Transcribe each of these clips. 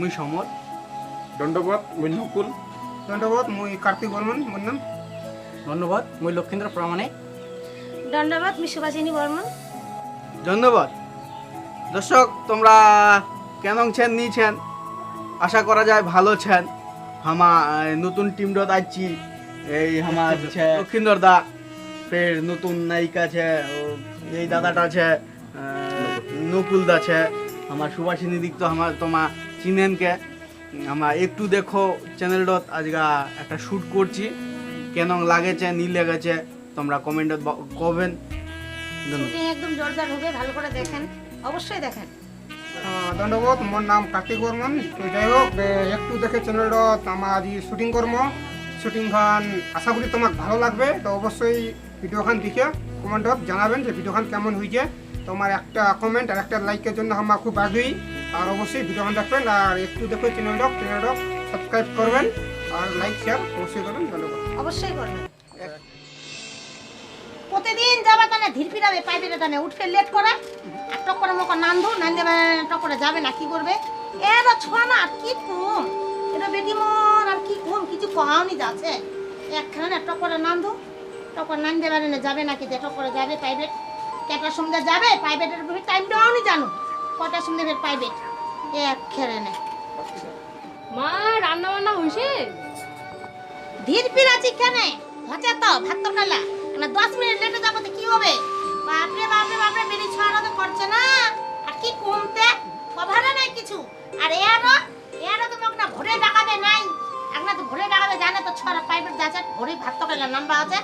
মুই সমর। দণ্ডবোধ মুই নকুল। ধন্যবাদ মুই কার্তিক বর্মন মোর নাম। ধন্যবাদ মুই লক্ষেন্দ্র প্রামাণিক। দণ্ডবাদ আমি সুভাষিনী বর্মন। ধন্যবাদ দর্শক তোমরা কেমন ছেন নিছেন আশা করা যায় ভালো ছেন। হামা নতুন টিম ডত আছি এই আমার আছে লক্ষিন্দর দা ফের নতুন নায়িকা আছে এই দাদাটা আছে নকুল। দা আছে আমার সুভাষিনী দিক তো আমার তোমা চিনেন কে আমার একটু দেখো চ্যানেল ডত আজগা একটা শ্যুট করছি। কেন লাগেছে নি লেগেছে তোমরা কমেন্টত কবেন। ধন্যবাদ। একদম জোরদার হবে ভালো করে দেখেন। অবশ্যই দেখেন। ধন্যবাদ মোর নাম কার্তিক বর্মন। তো যাই হোক একটু দেখে চ্যানেলটা আমার আজি শুটিং করব শুটিং খান আশা করি তোমার ভালো লাগবে। তো অবশ্যই ভিডিও খান দেখে কমেন্টত জানাবেন যে ভিডিও খান কেমন হয়েছে তোমার একটা কমেন্ট আর একটা লাইকের জন্য আমার খুব আগ্রহী। আর অবশ্যই ভিডিও খান দেখবেন আর একটু দেখে চ্যানেলটা চ্যানেলটা সাবস্ক্রাইব করবেন আর লাইক শেয়ার অবশ্যই করবেন অবশ্যই করবেন। প্রতিদিন যাবা কানে ধীর ফিরাবে পাইপের টানে উঠে লেট করে, আর টক করে মক নান্ধু নান দেবে টক করে যাবে না, কি করবে? এর ছোয়া না, আর কি কম এটা বেটি মন, আর কি কম কিছু কহাওনি যাচ্ছে একখানে টক করে নান্ধু টক করে নান দেবে না যাবে নাকি যে টক করে যাবে প্রাইভেট কটার সন্ধ্যে যাবে প্রাইভেটের টাইমটাও নি জানো কটার সন্ধ্যে প্রাইভেট এক খেলে নেয় মা রান্না বান্না হয়েছে ধীর ফিরাছি কেনে হচ্ছে তো ভাত তরকালা মানে দশ মিনিট লেটে যাব তো কি হবে? বাপরে বাপরে বাপরে বেরি ছড়া তো করছে না। আর কি কমতে? কভারে নাই কিছু। আর এরও এরও তো মোক না ভরে ডাকাবে নাই। আপনার তো ভরে ডাকাবে জানে তো ছড়া পাইপের যাচ্ছে ভরে ভাত তরকালা নাম্বা আছে।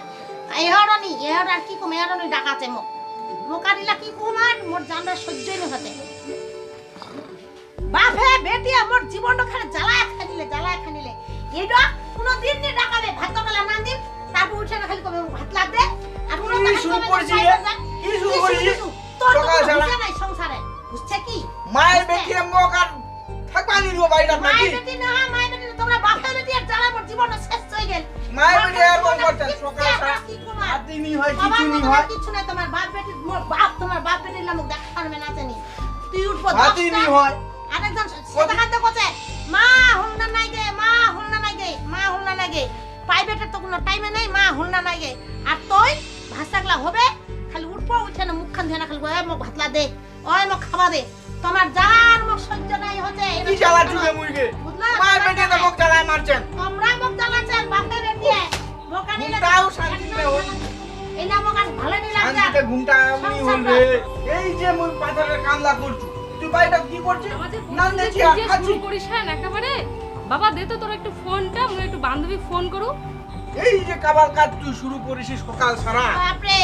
এহরও নি এহর আর কি কম এহরও নি ডাকাছে মোক মোকারিলা কি কম আর? মোর জানরা সহ্যই না হতে। বাপে বেটি আমার জীবনটা খালি জ্বালায় খানিলে জ্বালায় খানিলে এইটা কোনো দিন নি ডাকাবে ভাত তরকালা না দিন তারপর উঠে না খালি কবে ভাত লাগবে? আর কোনো কি শুরু করেছিস রে? কি শুরু করেছিস? তোর তো নাই সংসারে। বুঝছে কি? মায়ের বেটি মোক আর থাকবা নি দিব বাড়িটা মায়ের বেটি না মায়ের বেটি তোমরা বাপের বেটি আর জ্বালা মোর জীবনটা শেষ হয়ে গেল। মায়ের বেটি আর কোন বেটি সকাল সারা? হাতি নি হয় কিছু নি হয়। কিছু নাই তোমার বাপ বেটি মোর বাপ তোমার বাপ বেটির নাম দেখা পারবে না জানি। তুই উঠবো হাতি নি হয়। সেটা কোচে মা হুলনা নাই গে মা হুলনা নাই গে মা হুলনা নাই গে। প্রাইভেটের তো কোনো টাইমে নেই মা হুলনা নাই গে। আর তুই ভাষাগুলা হবে খালি উঠবো উঠে না মুখ খান না খালি ওই মোক ভাতলা দে ওই মোক খাবা দে। তোমার যার মোক সহ্য নাই হচ্ছে কি জ্বালা চুকে মুইগে বুঝলা? মায়ের তো মোক জ্বালায়। মারছেন। তোমরা মোক জ্বালাচ্ছেন বাপের দিয়ে। মোক আনিলে তাও শান্তিতে হই। এই না মোক আর ভালো নিলাম শান্তিতে ঘুমটা এমনি হল রে। এই যে মুই পাথরের কামলা করছু তুই বাড়িটা কি করছিস আমাদের নান ফোন দেখছি আর খাচ্ছি। করিস হ্যাঁ একেবারে। বাবা দে তো তোর একটু ফোনটা মুই একটু বান্ধবী ফোন করু। এই যে কাবাল কাজ তুই শুরু করিস সকাল সারা। বাপরে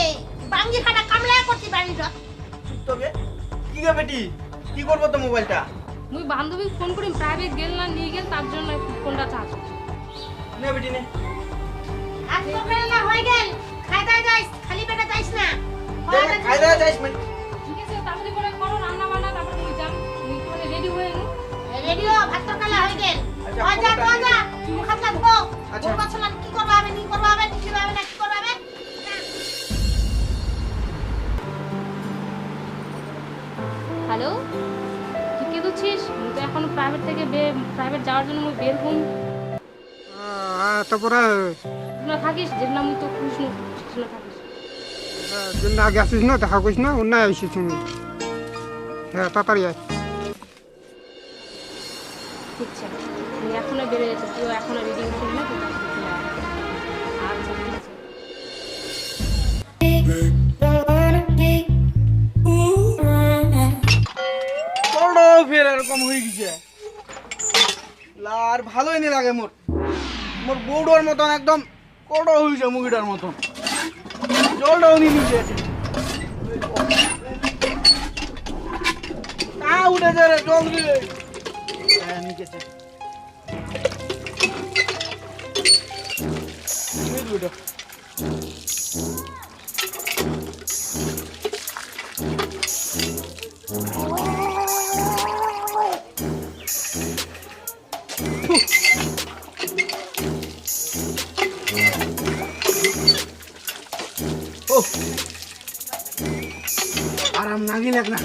বাঙ্গি খাটা কামলা করছি বাড়ির তবে কি গে বেটি? কি করব তো মোবাইলটা? মুই বান্ধবী ফোন করি প্রাইভেট গেল না নিয়ে গেল তার জন্য একটু ফোনটা চার্জ নে বেটি নে। আজ সকালবেলা হয়ে গেল। খাই যাইস খালি পেটে যাইস না। দে, যাইস মানে ঠিক আছে তাড়াতাড়ি ভাত হয়ে গেল। আচ্ছা, আচ্ছা। কি করবা নি করবা হবে নি করবা না কি করবা হবে হ্যালো? তুই কে মুই তো এখন প্রাইভেট থেকে প্রাইভেট যাওয়ার জন্য মুই বের হুম তারপরে না থাকিস যে না মুই তো কৃষ্ণ কৃষ্ণ থাকিস। দিন আগে আসিস না দেখা করিস না অন্য আইসিস তুমি। হ্যাঁ তাড়াতাড়ি আয়। আমি এখনও বেড়ে যাচ্ছি তুই এখনও রেডি হচ্ছিস না ফের এরকম হয়ে গেছে। আর ভালোই নি লাগে মোর। মোর বৌডোর মতন একদম কড়ো হয়েছে মুগিটার মতন। জলটাও নি নিচে। কা উঠেছে রে জল দিলে ও আরাম নাগি লাগ না।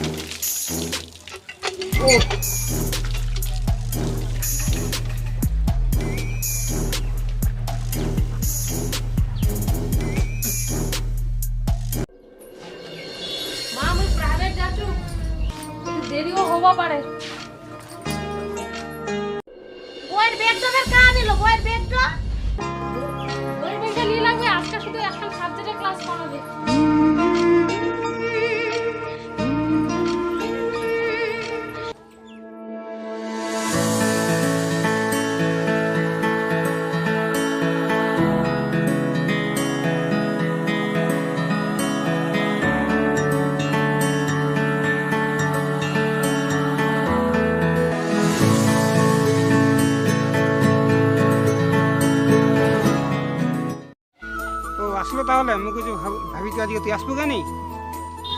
আজকে তুই আসব কেন?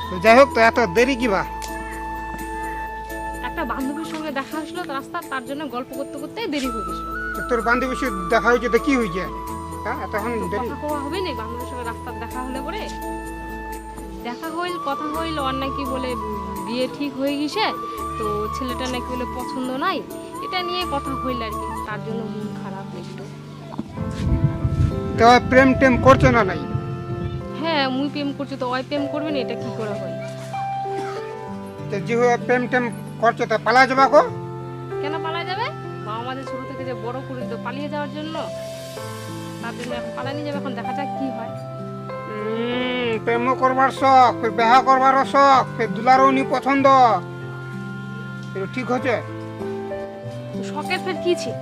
তো যাই হোক তো এত দেরি কিবা? একটা বান্ধবীর সঙ্গে দেখা আসলো রাস্তা তার জন্য গল্প করতে করতে দেরি হয়ে গেছিল। তোর বান্ধবীর সাথে দেখা হয়েছে তো কি হয়েছে? হ্যাঁ এতক্ষণ দেরি? কথা হবে না? বান্ধবীর সঙ্গে রাস্তার দেখা হলে পরে? দেখা হইল কথা হইল নাকি বলে বিয়ে ঠিক হয়ে গেছে তো ছেলেটা নাকি বলে পছন্দ নাই। এটা নিয়ে কথা হইল আর কি তার জন্য মন খারাপ একটু তো প্রেম টেম করছে না নাই? হ্যাঁ মুই প্রেম করছি তো ওই প্রেম করবে না এটা কি করে হয়? তো যে হয়ে প্রেম টেম করছে তা পালা যাবা কো? কেন পালা যাবে? মা আমাদের ছোট থেকে যে বড় করে তো পালিয়ে যাওয়ার জন্য তার জন্য এখন পালানি যাবে এখন দেখা যাক কি হয়। প্রেম করবার শখ ফের বিবাহ করবার শখ ফের দুলারও নি পছন্দ। ঠিক হচ্ছে? শখের ফের কি ছিল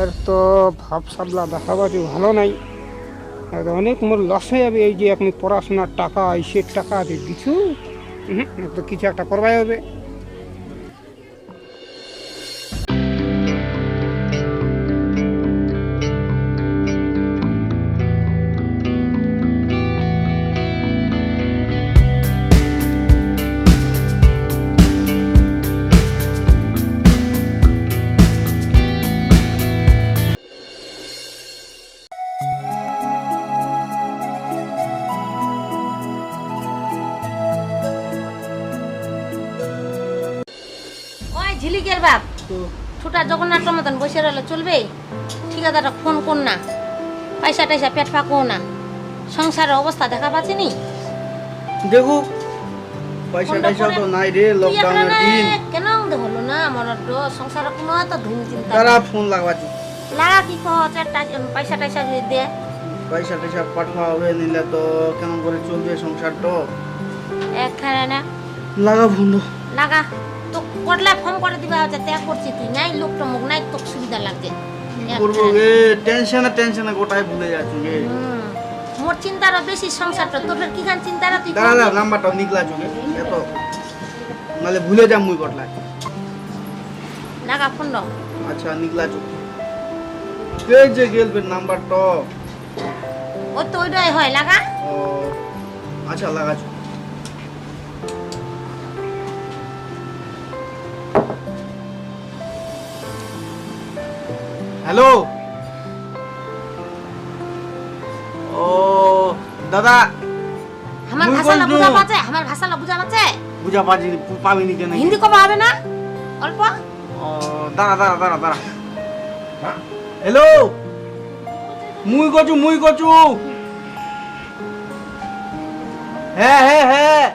এর তো ভাব সাবলা দেখাবাজি ভালো নাই। অনেক মোর লস হয়ে যাবে এই যে আপনি পড়াশোনার টাকা ইসের টাকা দিয়ে কিছু তো কিছু একটা করবাই হবে। ছোটা জগন্নাথ মতন বসে রইলে চলবে? ঠিকাদারটা ফোন কর না। পয়সা টয়সা পেট ফাঁকো না। সংসারের অবস্থা দেখা পাচ্ছি নি দেখুক পয়সা ফোনটা তো নাই রে লকডাউনের দিন। কেন হলো না? আমার সংসারে কোনো তো ধুম চিন্তা তারা ফোন লাগাচ্ছি। লাগা কি কহ চারটা পয়সা টয়সা যদি দে। পয়সা হবে নিলে তো কেমন করে চলবে সংসারটা? একখানে না। লাগা। করলে ফোন করে দিবা হচ্ছে ত্যাগ করছি তুই। নাই লোকটা মুখ নাই তোর সুবিধা লাগছে। করব গে টেনশনে টেনশনে গোটাই ভুলে যাচ্ছি গে। মোর চিন্তারও বেশি সংসারটা। তোর কি খান চিন্তারা তুই দাঁড়া নাম্বারটা নিকলা চোখে। এত। নাহলে ভুলে যাম মুই কটলাই লাগা ফোন দাও। আচ্ছা নিকলা চোখে। এই যে গেলবে নাম্বারটা? ওই তো ওইটাই হয় লাগা? ও আচ্ছা লাগাচ্ছ হ্যালো? ও দাদা আমার ভাষা না। বুঝা পাচ্ছে? আমার ভাষা না বুঝা পাচ্ছে? বুঝা পাচ্ছি পাবিনি কেন? হিন্দি কবা হবে না? অল্প? ও দাঁড়া দাঁড়া দাঁড়া দাঁড়া। হ্যালো? মুই কচু মুই কচু। হ্যাঁ হ্যাঁ হ্যাঁ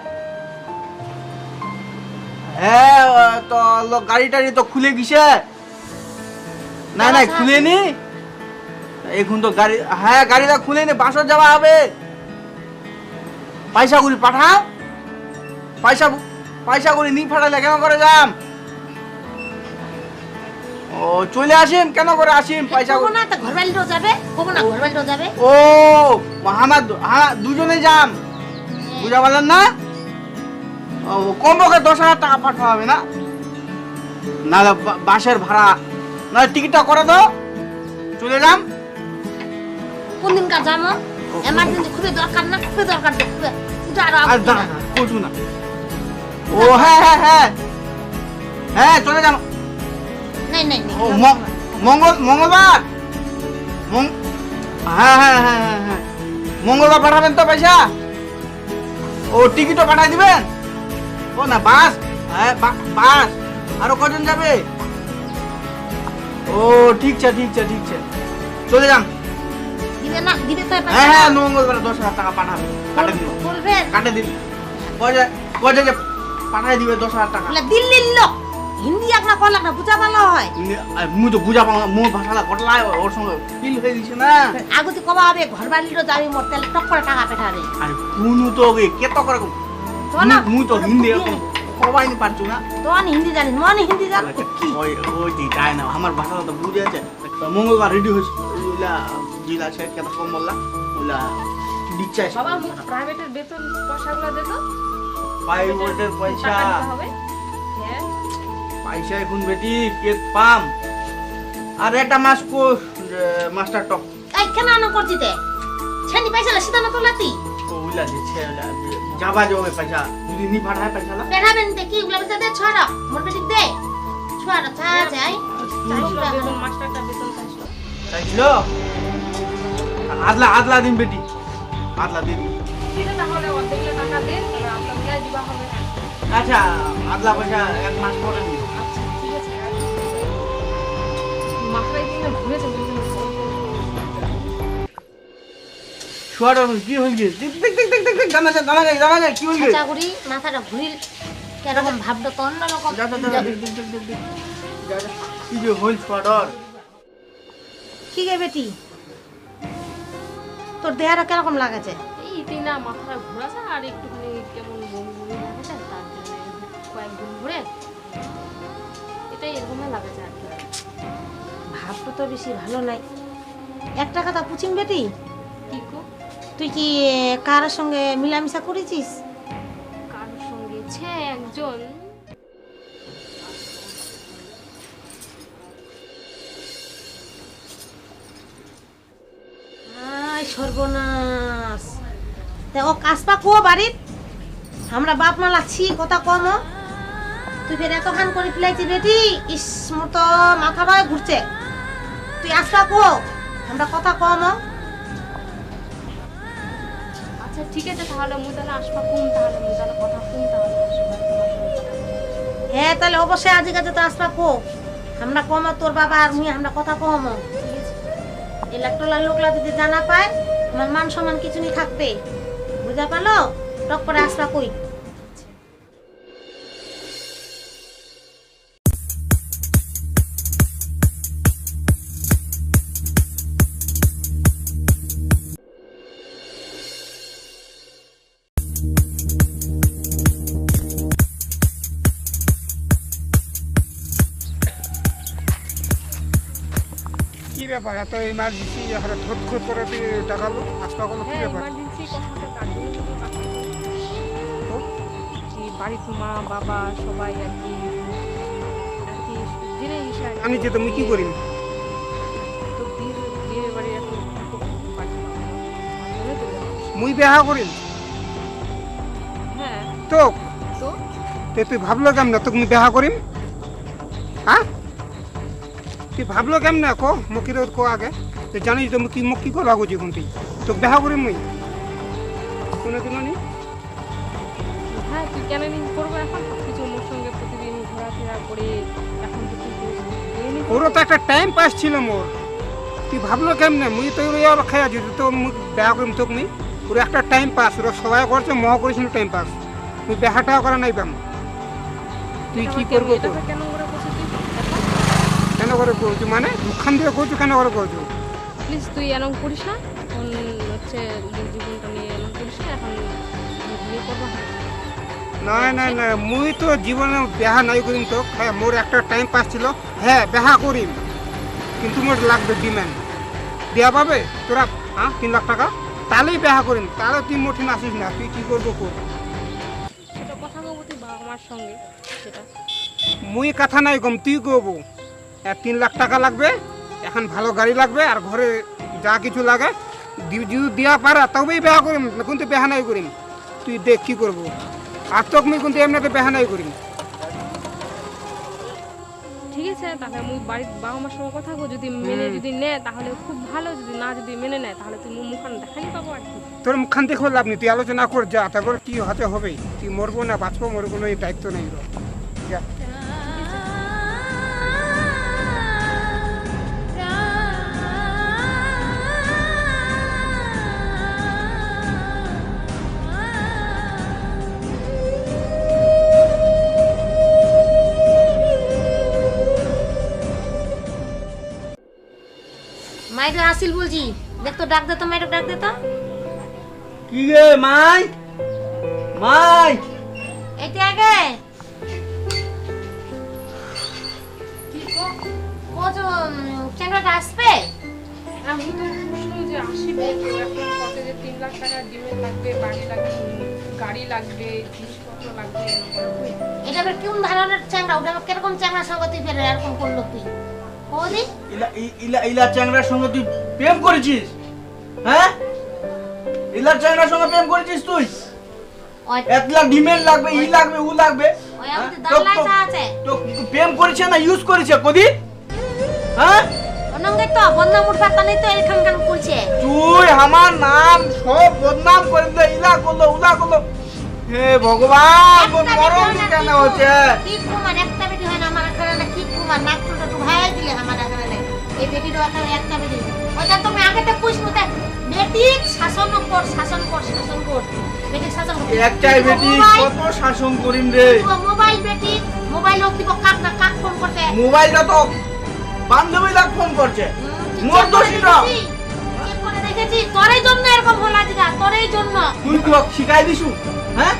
হ্যাঁ তো গাড়ি টাড়ি তো খুলে গেছে। না না এখন তো গাড়ি হ্যাঁ গাড়িটা বাসর যাওয়া হবে। পাঠাও পয়সা নি পাঠালে কেন করে যাম? ও চলে আসিম কেন করে আসিম পয়সা কবো না তো যাবে কবো না যাবে। ও আমার হ্যাঁ দুজনে যাম। বুঝা পারলেন না? ও কমপক্ষে দশ হাজার টাকা পাঠাতে হবে না? না বাসের ভাড়া না টিকিটটা করে দাও। চলে যাম। কোন দিন কাজ যাব এমার্জেন্সি খুবই দরকার না? খুবই দরকার তো খুবই। এটা আরও আর না ও হ্যাঁ হ্যাঁ হ্যাঁ। হ্যাঁ চলে যাম। নাই নাই ও মঙ্গল মঙ্গলবার? মং- হ্যাঁ হ্যাঁ হ্যাঁ হ্যাঁ হ্যাঁ। মঙ্গলবার পাঠাবেন তো পয়সা? ও টিকিটও পাঠাই দিবেন? ও না বাস? হ্যাঁ বাস। আরও কজন যাবে? ও ঠিক আছে ঠিক আছে ঠিক আছে। চলে যান। দিবে না দিবে তো হ্যাঁ হ্যাঁ মঙ্গলবার দশ হাজার টাকা পাঠাবেন কাটে দিন বলবে। কাটে দিন পয়সা কয়ে যে পাঠাই দিবে দশ হাজার টাকা। দিল্লির লোক। হিন্দি একনা কল একনা বুঝা ভালো হয়। মুই তো বুঝা পাও না মোর ভাষাটা কটলায় ওর সঙ্গে ফিল হয়ে গেছে না। আগুতি কবা হবে ঘর বাড়িরও যাবি মোর তাহলে টক করে টাকা পেঠাবে। আর কুনু তো করে হিন্দি কবাই নি পারছু না তো আমি হিন্দি জানি মন হিন্দি জান কি ওই ওই দি তাই না আমার ভাষাটা তো বুঝে আছে মঙ্গলবার রেডি হয়েছে ওইলা জিলা আছে কেত কম বললা ওইলা দিচ্ছে বাবা মুখ প্রাইভেটের বেতন পয়সাগুলো দে তো প্রাইভেটের পয়সা হ্যাঁ পয়সা এখন বেটি কেক পাম আর একটা মাস কো মাস্টার টক এই কেন আনো করছিতে ছেনি পয়সা সিধা না তোলাতি ওইলা দিচ্ছে ওইলা যাবা যাবে পয়সা যদি নি পাঠায় পয়সা লা। পেঠাবেন তে কি গুলা পয়সা দে ছড়া মোর বেটি দে। ছড়া চা যাই। চাইছিল বেতন মাস্টারটা বেতন চাইছিল চাইছিল? আদলা আদলা দিন বেটি। আদলা দিন। আছে তাহলে অর্ধেকগুলো টাকা দে আমরা মিলাই দিবা হবে আচ্ছা আদলা পয়সা এক মাস পরে দিন আচ্ছা ঠিক আছে। ছুয়াটা কি হইল কি দেখ দেখ দেখ দেখ দেখ জানা যায় জানা যায় জানা যায় কি হইল কি খরচা করি মাথাটা ঘুরিল। কেরকম ভাবটা তো অন্যরকম। যা যা যা দেখ দেখ দেখ দেখ কি যে হইল ছুয়াটার? কি গে বেটি? তোর দেহারা কীরকম লাগাছে? এই তিনা মাথাটা ঘুরাছে আর একটুখানি কেমন বমি বমি লাগেছে তার জন্য কয়েকদিন ঘুরে এটাই এরকমই লাগেছে আর কি। ভাবটা তো বেশি ভালো নাই। একটা কথা পুচিং বেটি? কি গো তুই কি কার সঙ্গে মিলামিশা করেছিস? কারোর সঙ্গে? ছে একজন। আয় সর্বনাশ। দেখো কাসপা কো বাড়িত আমরা বাপ মা লাগছি কথা কম তুই ফের এত খান করে ফেলাইছি বেটি? ইস মোর তো মাথাটাই ঘুরছে। তুই আসবা কো আমরা কথা কম। আচ্ছা ঠিক আছে তাহলে মুই তাহলে আসবা কম তাহলে মুই তাহলে কথা কম তাহলে আসবা তোমার সঙ্গে কথা বলতে। হ্যাঁ তাহলে অবশ্যই আজ কাছে তো আসবা কো। আমরা কম তোর বাবা আর মুই আমরা কথা কম। এই ঠিক আছে। ইলেকট্রোলার লোকলা যদি জানা পায় আমার মান সম্মান কিছু নি থাকবে। বুঝা পালো টক করে আসবা কই? ব্যাপার? এত ইমার্জেন্সি হারে ধর ধর করে তুই টাকালো আসতে কোনো কি হ্যাঁ ব্যাপার? মা বাবা সবাই আর কি। আমি যে তুমি কি বললাম। মুই বেহা করিম হ্যাঁ। তো? তো? তুই ভাবলো কেমন তোকে মুই বেহা করিম? হ্যাঁ? তুই ভাবলো কেমন কো? মুখির কো আগে? তুই জানিস তো কি মুখ কি গুছি কোন তুই? তোকে বেহা করিম মুই? কোনো কোনো নি? হ্যাঁ তুই কেন নিন করব এখন? কিছু মোর সঙ্গে প্রতিদিন ঘোরাফেরা করে এখন তো নি ওরও তো একটা টাইম পাস ছিল মোর। তুই ভাবলো কেমনে? মুই তো ওর খাই আছি তো মুই বেহা করিম তোকে মুই? ওর একটা টাইম পাস ওরা সবাই করছে মহ করেছিল টাইম পাস তুই বেহাটা করা নাই পাম তুই কি করব এটা তোর কেন করে বসে তুই কেন করে করছু মানে মুখান দিয়ে করছু কেন করে করছু প্লিজ তুই এরম করিস না। এখন হচ্ছে জীবনটা নিয়ে এরম করিস না এখন বিয়ে করব হ্যাঁ না না না মুই তো জীবনে বেহা নাই করিম তো। হ্যাঁ মোর একটা টাইম পাস ছিল। হ্যাঁ বেহা করিম। কিন্তু মোর লাগবে ডিমান্ড দেওয়া পাবে? তোরা হ্যাঁ তিন লাখ টাকা? তাহলেই বেহা করিম। তাহলে তুই মোটিন আসিস না। তুই কি করব কর? সেটা কথা বলব তুই বাবা মার সঙ্গে সেটা। মুই কথা নাই কম তুই এক তিন লাখ টাকা লাগবে। এখন ভালো গাড়ি লাগবে আর ঘরে যা কিছু লাগে। দি- যদি দেওয়া পারা তবেই বেহা করিম না কিন্তু বেহা নাই করিম। তুই দেখ কি করব। আর তোকে মুই কিন্তু এমনিতে বেহা নাই করিম। ঠিক আছে তাহলে মুই বাড়ির বাবা মার সঙ্গে কথা কো যদি মেনে যদি নেয় তাহলে খুব ভালো। যদি না যদি মেনে নেয় তাহলে তুই মুখ মুখান দেখানি পাবো আর কি। তোর মুখখান দেখে লাভ নেই। তুই আলোচনা কর যা। তারপর কি হতে হবে? তুই মরবো না বাঁচবো মরবো না এই দায়িত্ব নেই। যা। মাইটা আসিল বলছি। দেখ তো ডাক দে তো মাইটা ডাক দে তো। কি গে মাই? মাই? এইটা আগে। চ্যাংড়াটা আসবে আমি তো শুনলাম যে আসবে? তো যে তিন লাখ টাকা লাগবে বাড়ি লাগবে গাড়ি লাগবে জিনিসপত্র লাগবে। এটা আবার কোন ধরনের চ্যাংড়া? ওটা কীরকম চ্যাংড়া? সঙ্গে তুই ফেরে এরকম করল তুই ইলা ইলা ইলা চ্যাংড়ার সঙ্গে তুই প্রেম করেছিস? হ্যাঁ? ইলা সঙ্গে প্রেম করেছিস তুই? এক লাখ লাগবে ই লাগবে উ লাগবে। হ্যাঁ? তো- প্রেম করেছে না ইউজ করেছে কদি হ্যাঁ? অনঙ্গ তো বন্ধ উঠবার নেই তো এখান খান করছে। তুই আমার নাম সব বদনাম করে ইলা করল উলা করল। হে ভগবান মরণ বেটি না, কেন হচ্ছে? কি কুমার একটা বেটি হয় না আমার এখানে না কি কুমার নাক টুটা টু ভাই দিলে আমার এখানে এই বেটির এখানে একটা বেটি। ওটা তুমি আগে তো পুষ মতে বেটি শাসন কর শাসন কর শাসন কর। বেটি শাসন কর। একটাই বেটি কত শাসন করিম রে? মোবাইল বেটি মোবাইল হোক দিব কাক না কাক ফোন করতে মোবাইলটা তো বান্ধবীরা ফোন করছে। মোর করে দোষী না। দেখেছি, চেক করে দেখেছি। তোরই জন্য এরকম হল আজকে তোরই জন্য। তুই কি শিখাই দিছু? হ্যাঁ?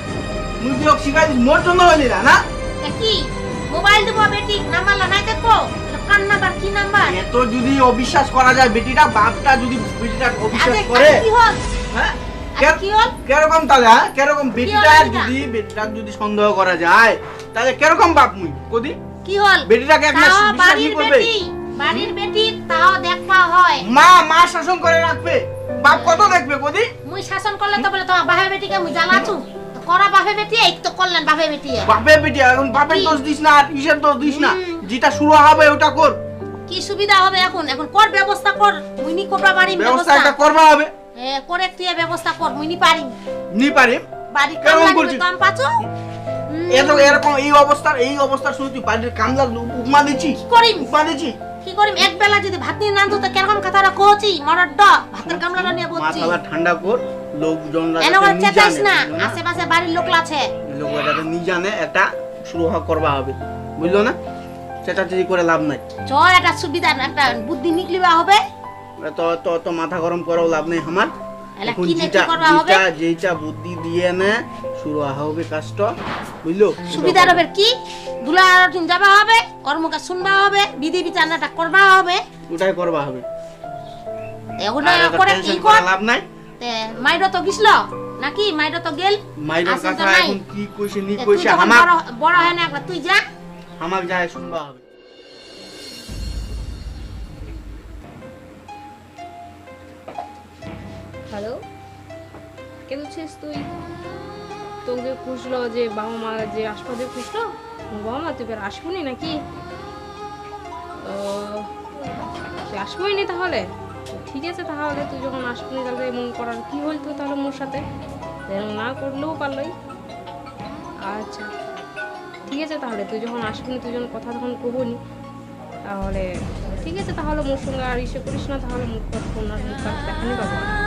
তুই কি শিখাই দিস মোর জন্য হইলি না না? কি? মোবাইল দিব বেটি নাম্বার নাই দেখো কার নাম্বার কি নাম্বার? এত যদি অবিশ্বাস করা যায় বেটিটা বাপটা যদি বেটিটা অবিশ্বাস করে কি হল? হ্যাঁ? আজকে কি হল? কেরকম তাহলে হ্যাঁ? কেরকম বেটিটা যদি বেটিটা যদি সন্দেহ করা যায় তাহলে কেরকম বাপ মুই? কদি? কি হল? বেটিটাকে একটা বিশ্বাস বাড়ির করবে? বাড়ির বেটি তাও দেখবা হয়। মা মা শাসন করে রাখবে। বাপ কত দেখবে কদি? মুই শাসন করলে তো বলে তোমার বাহে বেটিকে মুই তো করা বাহে বেটি এই তো করলেন বাহে বেটি বাপের বেটি এখন বাপের দোষ দিস না আর কিসের দোষ দিস না। যেটা শুরু হবে ওটা কর। কি সুবিধা হবে এখন? এখন কর ব্যবস্থা কর। মুইনি করবা বাড়ি ব্যবস্থা একটা করবা হবে। এ, করে তুই ব্যবস্থা কর মুইনি পারি নি পারি বাড়ি করছিস? নিবে দাম পাচো। এত এরকম এই অবস্থার এই অবস্থার শুনে তুই বাড়ির কামলা উপমা দিচ্ছিস? করিম? উপমা দিচ্ছিস? কি করিম? এক বেলা যদি ভাত নিয়ে নান্দু তো কেরকম কথাটা কহছি মরার ড ভাতের গামলাটা নিয়ে বলছি মাথাটা ঠান্ডা কর যাতে করে নি। আশেপাশে বাড়ির লোক আছে। যাতে নি জানে একটা শুরু হ- করবা হবে। বুঝলো না? চেঁচাচেঁচি করে লাভ নাই। চ একটা সুবিধা একটা বুদ্ধি নিকলিবা হবে। তো তো তো মাথা গরম করাও লাভ নেই আমার। এখন যেটা করবা হবে? যেটা যেটা বুদ্ধি দিয়ে নে শুরু হবে কাজটা। বুঝলো? সুবিধা হবে কি? দুলা দিন যাবা হবে ওর মুখে শুনবা হবে বিধি বিচারনাটা করবা হবে। ওটাই করবা হবে। আর করে কি কর? লাভ নাই? তে মাইডো তো গিসল? নাকি মাইডো তো গেল? আসিল কথা এখন কি কইছে নি কইছে আমার বড় বড় হয় না একবার তুই যা। আমার যায় শুনবা হবে। হ্যালো কে বলছিস তুই? তোকে খুঁজলো যে বাবা মা যে আসপাদে খুঁজলো? বাবা মা, তুই এবার আসবনি নাকি? তুই আসবই নি তাহলে? ঠিক আছে তাহলে, তুই যখন আসবনি তাহলে এমন করার কি হল তো তাহলে মোর সাথে? না করলেও পারলই। আচ্ছা। ঠিক আছে তাহলে, তুই যখন আসবি তুই যখন কথা তখন কবনি তাহলে ঠিক আছে, তাহলে মোর সঙ্গে আর ইসে করিস না, তাহলে মুখ কথা দেখানি পাবো না।